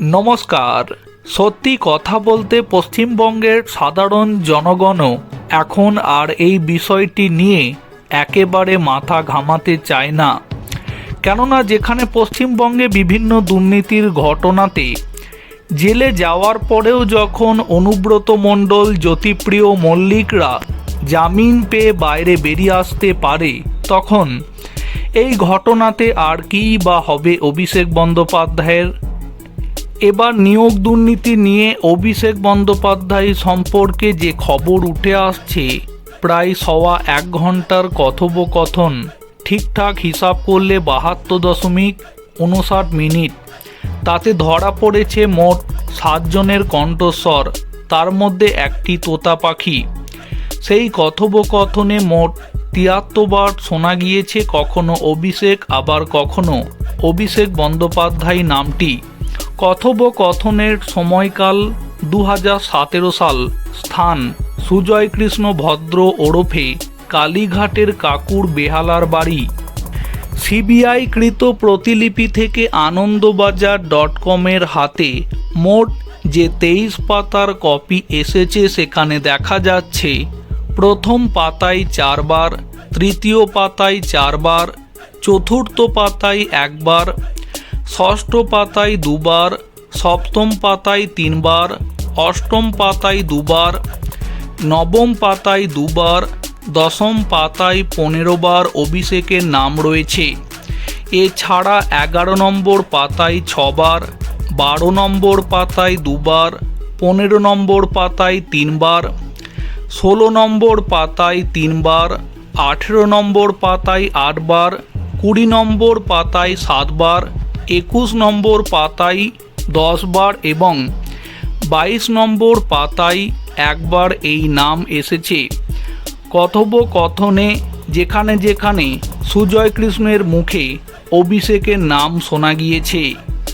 নমস্কার। সত্যি কথা বলতে পশ্চিমবঙ্গের সাধারণ জনগণও এখন আর এই বিষয়টি নিয়ে একেবারে মাথা ঘামাতে চায় না। কেননা যেখানে পশ্চিমবঙ্গে বিভিন্ন দুর্নীতির ঘটনাতে জেলে যাওয়ার পরেও যখন অনুব্রত মণ্ডল, জ্যোতিপ্রিয় মল্লিকরা জামিন পেয়ে বাইরে বেরিয়ে আসতে পারে, তখন এই ঘটনাতে আর কী বা হবে অভিষেক বন্দ্যোপাধ্যায়ের? এবার নিয়োগ দুর্নীতি নিয়ে অভিষেক বন্দ্যোপাধ্যায় সম্পর্কে যে খবর উঠে আসছে, প্রায় সওয়া এক ঘণ্টার কথোপকথন। ঠিকঠাক হিসাব করলে বাহাত্তর দশমিক উনষাট মিনিট। তাতে ধরা পড়েছে মোট সাতজনের কণ্ঠস্বর, তার মধ্যে একটি তোতা পাখি। সেই কথোপকথনে মোট তিয়াত্তর বার শোনা গিয়েছে কখনো অভিষেক, আবার কখনো অভিষেক বন্দ্যোপাধ্যায় নামটি। কথোপকথনের সময়কাল দু হাজার সতেরো সাল। স্থান সুজয় কৃষ্ণ ভদ্র ওরফে কালীঘাটের কাকুর বেহালার বাড়ি। সিবিআই কৃত প্রতিলিপি থেকে আনন্দবাজার ডট কমের হাতে মোট যে তেইশ পাতার কপি এসেছে সেখানে দেখা যাচ্ছে, প্রথম পাতায় চারবার, তৃতীয় পাতায় চারবার, চতুর্থ পাতায় একবার ষষ্ঠ পাতায় দুবার, সপ্তম পাতায় তিনবার, অষ্টম পাতায় দুবার, নবম পাতায় দুবার, দশম পাতায় পনেরো বার অভিষেকের নাম রয়েছে। এছাড়া এগারো নম্বর পাতায় ছবার, বারো নম্বর পাতায় দুবার, পনেরো নম্বর পাতায় তিনবার, ষোলো নম্বর পাতায় তিনবার, আঠেরো নম্বর পাতায় আটবার, কুড়ি নম্বর পাতায় সাতবার একুশ নম্বর পাতায় দশবার এবং বাইশ নম্বর পাতাই একবার এই নাম এসেছে। কথোপকথনে যেখানে যেখানে সুজয় কৃষ্ণের মুখে অভিষেকের নাম শোনা গিয়েছে।